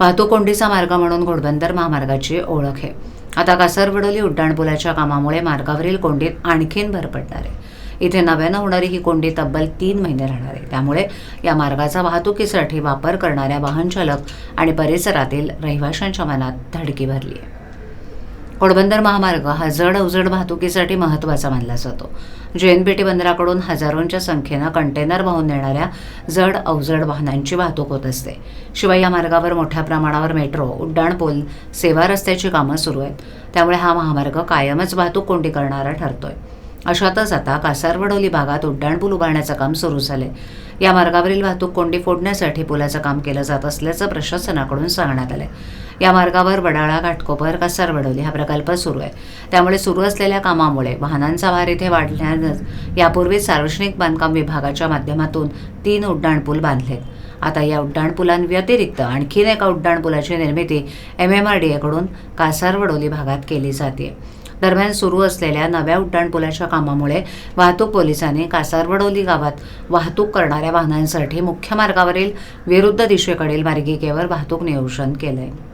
वाहतूक कोंडीचा मार्ग म्हणून घोडबंदर महामार्गाची ओळख आहे. आता कासरवडोली उड्डाणपुलाच्या कामामुळे मार्गावरील कोंडीत आणखीन भर पडणार आहे. इथे नव्यानं होणारी ही कोंडी तब्बल तीन महिने राहणार आहे. त्यामुळे या मार्गाचा वाहतुकीसाठी वापर करणाऱ्या वाहनचालक आणि परिसरातील रहिवाशांच्या मनात धडकी भरली आहे. घोडबंदर महामार्ग हा जड अवजड वाहतुकीसाठी महत्त्वाचा मानला जातो. जेएनपीटी बंदराकडून हजारोंच्या संख्येनं कंटेनर वाहून नेणाऱ्या जड अवजड वाहनांची वाहतूक होत असते. शिवाय या मार्गावर मोठ्या प्रमाणावर मेट्रो उड्डाणपूल सेवा रस्त्याची कामं सुरू आहेत. त्यामुळे हा महामार्ग कायमच वाहतूक कोंडी करणारा ठरतोय. अशातच आता कासारवडोली भागात उड्डाणपूल उभारण्याचं काम सुरू झाले या मार्गावरील वाहतूक कोंडी फोडण्यासाठी पुलाचं काम केलं जात असल्याचं प्रशासनाकडून सांगण्यात आलंय. या मार्गावर वडाळा घाटकोपर कासारवडोली हा प्रकल्प सुरू आहे. त्यामुळे सुरू असलेल्या कामामुळे वाहनांचा भार इथे वाढल्यानंच यापूर्वी सार्वजनिक बांधकाम विभागाच्या माध्यमातून तीन उड्डाणपूल बांधलेत. आता या उड्डाणपुलांव्यतिरिक्त आणखीन एका उड्डाणपुलाची निर्मिती एम एम आर डी एकडून कासारवडोली भागात केली जाते दरम्यान सुरू असलेल्या नव्या उड्डाणपुलाच्या कामामुळे वाहतूक पोलिसांनी कासारवडोली गावात वाहतूक करणाऱ्या वाहनांसाठी मुख्य मार्गावरील विरुद्ध दिशेकडील मार्गिकेवर वाहतूक नियोजन केलंय.